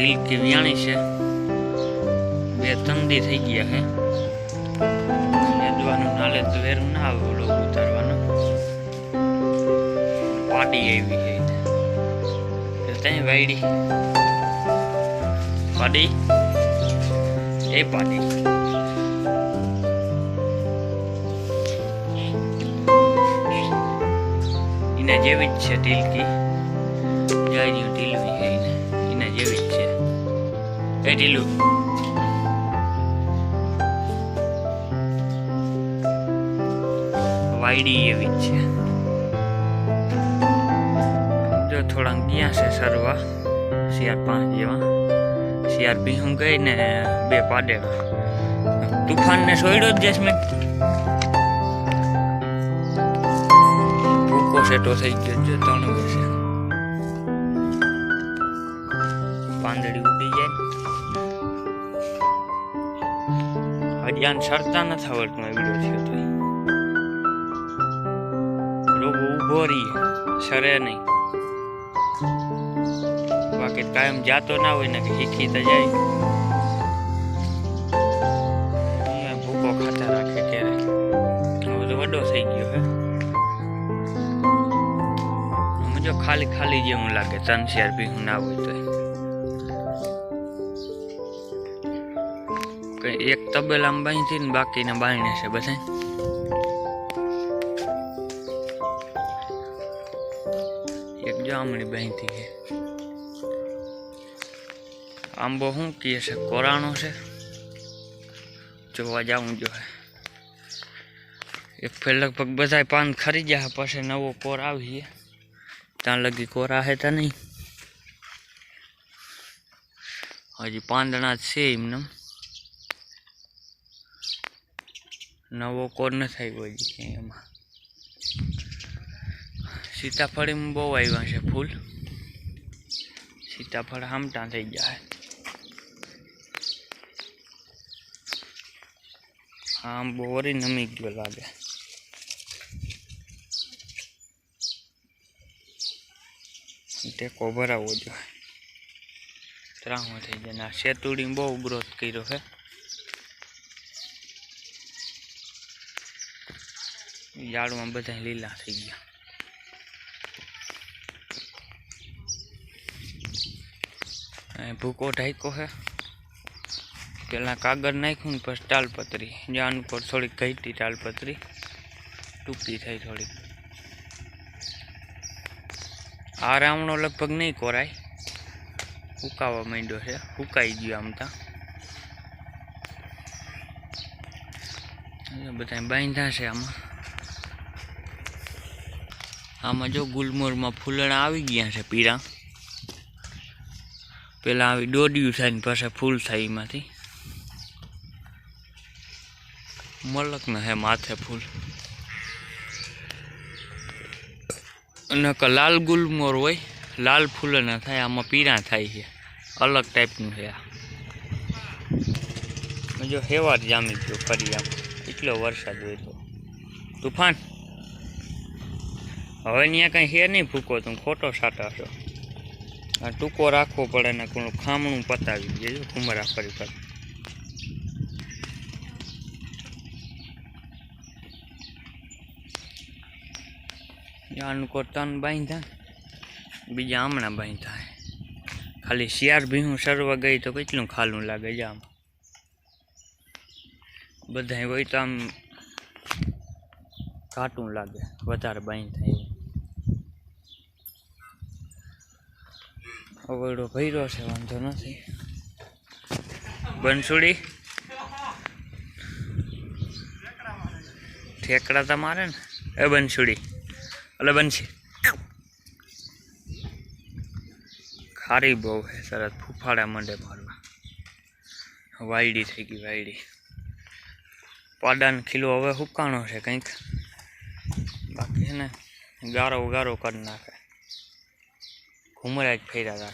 ટીલકી વ્યાણી છે. બે તંદી થઈ ગયા હે. નેદવાનું નાલે તો વેરું ના આવે ઓલો ઉતારવાનું. પાડી આવી છે ત્યાં વાયડી. પાડી? એ પાડી. એના જેવી જ છે ટીલકી જાય ટીલવી છે એના. જેવી જ છે. એ ટીલું વાયડી એવી જ છે. જો થોડા ગયા છે સરવા શિયાર પાંચ જેવા શિયાર ભીહું ગઈ ને બે પાડેલા. તુફાન ને સોયડો જ મેં ભૂકો સેટો થઈ ગયો જો ત્રણ વર્ષે. પાંદડી ઉડી જાય હજી આને સરતા નથી આવડતું આ વીડિયો થયો તો લોકો ઊભો રહી, સરે નહીં. બાકી કાયમ જાતો ના હોય ને કે શીખી તો જાય. અહીંયા ભૂકો ખાતા રાખે ક્યારે હવે તો વડો થઈ ગયો હે. આમ જો ખાલી ખાલી જેવું લાગે ત્રણ ચાર બી ના હોય તો. કઈ એક તબેલામાં બાંધી ને બાકીના બાયણે છે બધા એક જામણી બાંધી છે. આંબો શું કહે છે, કોરાણો છે. જોવા જાવું જોઈએ એક ફેર લગભગ બધા પાન ખરી ગયા, પછી નવો કોર આવીએ ત્યાં લગી કોરા હે તો નહીં. હજી પાંદડા જ છે એમને નવો કોર ન થઈ હોય હજી ક્યાંય એમાં. સીતાફળીમાં બહુ આવ્યા છે ફૂલ. સીતાફળ હામટા થઈ જાય આમ બહુ વરી નમી ગયો લાગે. ટેકો ભરાવવો જોઈએ. ત્રાહો થઈ જાય આ શેતુડી બહુ ગ્રોથ કર્યો છે. ઝાડમાં બધા લીલા થઈ ગયા. ભૂકો ઢાંક્યો છે. પેલા કાગળ નાખ્યું ને પછી તાલપત્રી. જાન ઉપર થોડીક ઘટી તાલપત્રી. ટૂંકી થઈ થોડીક. આ રાવણો લગભગ નહીં કોરાય. હુકાવા માંડ્યો છે. હુકાઈ ગયો આમ ત્યાં બધા બાંધ્યા છે આમાં. આમાં જો ગુલમોરમાં ફૂલણા આવી ગયા છે પીરા પેલા આવી દોડ્યું થાય ને પાસે ફૂલ થાય એમાંથી. મલક ન હે માથે ફૂલ. કે લાલ ગુલમોર હોય, લાલ ફૂલ ના થાય, આમાં પીરા થાય છે. અલગ ટાઈપનું છે આ. જો હેવાર જામી ગયો ફરી આમ. એટલો વરસાદ હોય તો. તુફાન? હવે ત્યાં કંઈ હે નહીં ભૂકો તું ખોટો સાટા છો. આ ટૂંકો રાખવો પડે ને કોણ ખામણું પતાવી દે, જો કુમરા ફરી ફરી. આનું કો તન બાંધ્યા, બીજા હમણાં બાંધ્યા. ખાલી શિયાર ભીહું સરવા ગઈ તો કેટલું ખાલું લાગે છે આમ. બધા હોય તો આમ ઘાટું લાગે, વધારે બાંધ એવું. અવડો ભર્યો છે, વાંધો નથી. બંસુડી ઠેકડા તમારે ને? એ બંસુડી એટલે બનશે. ખારી બહુ છે, સરસ. ફૂફાડા મંડે મારવા વાયડી થઈ ગઈ, વાયડી. પાડાનો ખીલો હવે હુકાણો છે કંઈક. બાકી છે ને ગારો ગારો કરી નાખે. ઘુમરા જ ફેર્યા હતા.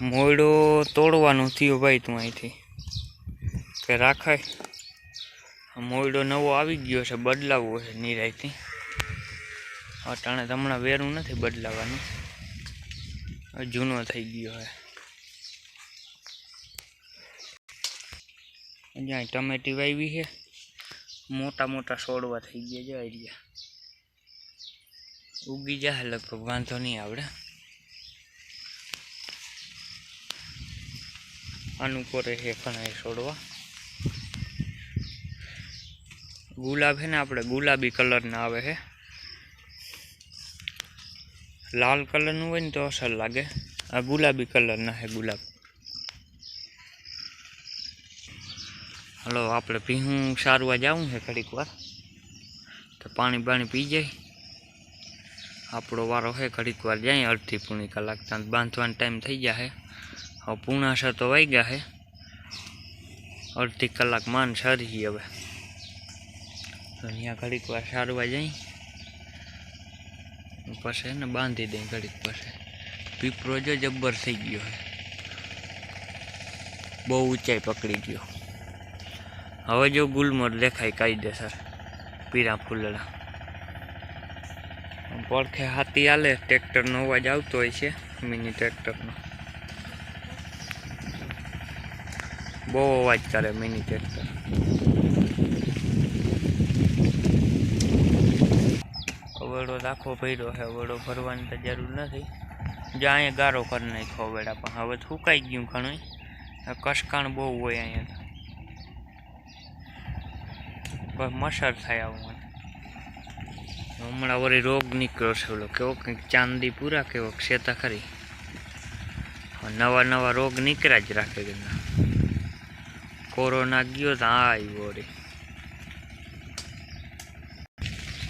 મોયડો તોડવાનું થયું ભાઈ તું અહીંથી. કે રાખાય. મોયડો નવો આવી ગયો છે બદલાવવો છે નિરાયથી. અટાણે હમણાં વેરું નથી બદલાવાનું. જૂનો થઈ ગયો હે અહીંયા ટમેટી વાવી છે. મોટા મોટા છોડવા થઈ ગયા છે રહ્યા. ઉગી જાય, લગભગ વાંધો નહીં આવડે. અનુકૂળ પણ એ છોડવા. ગુલાબ હે ને આપણે, ગુલાબી કલરના આવે છે લાલ કલરનું હોય ને તો અસર લાગે. આ ગુલાબી કલરના છે ગુલાબ. હલો, આપણે ભીહું સારવા જવું છે ઘડીક વાર. તો પાણી બાણી પી જાય. આપણો વારો છે ઘડીક વાર જાય, અડધી પૂણી કલાક ત્યાં બાંધવાનો ટાઈમ થઈ જાય હવે પૂણા છ તો વાગ્યા છે અડધી કલાક માન સરી હવે. તો અહીંયા ઘડીક વાર સારવા જાય. પછી એને બાંધી દઈ ઘડીક પછી. પીપરો જો જબ્બર થઈ ગયો છે બહુ ઊંચાઈ પકડી ગયો. હવે જો ગુલમર દેખાય કાયદેસર. પીરા ફૂલડા. પડખે હાથી હાલે, ટ્રેક્ટરનો અવાજ આવતો હોય છે, મિની ટ્રેક્ટરનો. બહુ અવાજ કરે મિની ટ્રેક્ટર. વડો રાખો ભર્યો છે વડો ભરવાની તો જરૂર નથી. જ્યાં અહીંયા ગારો કરી નાખ્યો અવેડા પણ. હવે સુકાઈ ગયું ઘણું કસકાણ બહુ હોય અહીંયા બસ મસર થાય આવું હમણાં વળી રોગ નીકળ્યો છે ઓલો. કેવો કંઈક ચાંદી પૂરા કેવો ક્ષેતા ખરી. નવા નવા રોગ નીકળ્યા જ રાખે કે કોરોના ગયો તો આ આવ્યો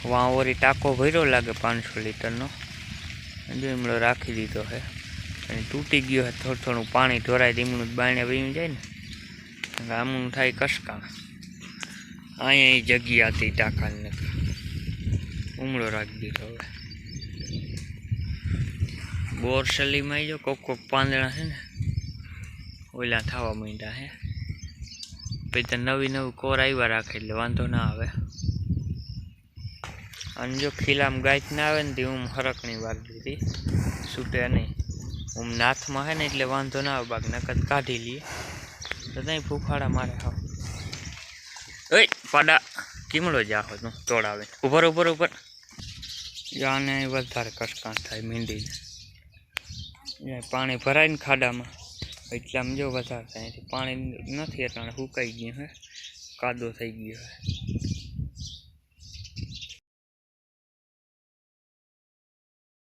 વાં વળી ટાંકો ભર્યો લાગે પાંચસો લીટરનો. લીમડો રાખી દીધો છે અને તૂટી ગયો છે થોડું થોડું પાણી ઢોરાય લીમડું બાણે વહી જાય ને. આમનું થાય કસકાણ. અહીંયા જગ્યા હતી ટાંકાને. ઉમળો રાખી દીધો હવે. બોરસલીમાં જો કોક કોક પાંદડા છે ને, ઓલા થવા માંડ્યા હે પછી તો નવી નવી કોર આવ્યા રાખે એટલે વાંધો ના આવે. અને જો ખીલામ ગાય ના આવે ને તે હું હરકની વાર દીધી. છૂટે નહીં. હું નાથમાં હે ને એટલે વાંધો ના આવે બાગ નકદ કાઢી લઈએ. તો ત્યાં ફૂફાડા મારે હા ઓય, પાડા. કીમડો જાહો તું, તોડાવે. ઉપર ઉપર ઉપર જાને વધારે કસકાણ થાય મીંડીને. પાણી ભરાય ને ખાડામાં એટલામાં જો વધારે થાય. પાણી નથી એટલે સુકાઈ ગયું હે. કાદો થઈ ગયો હે.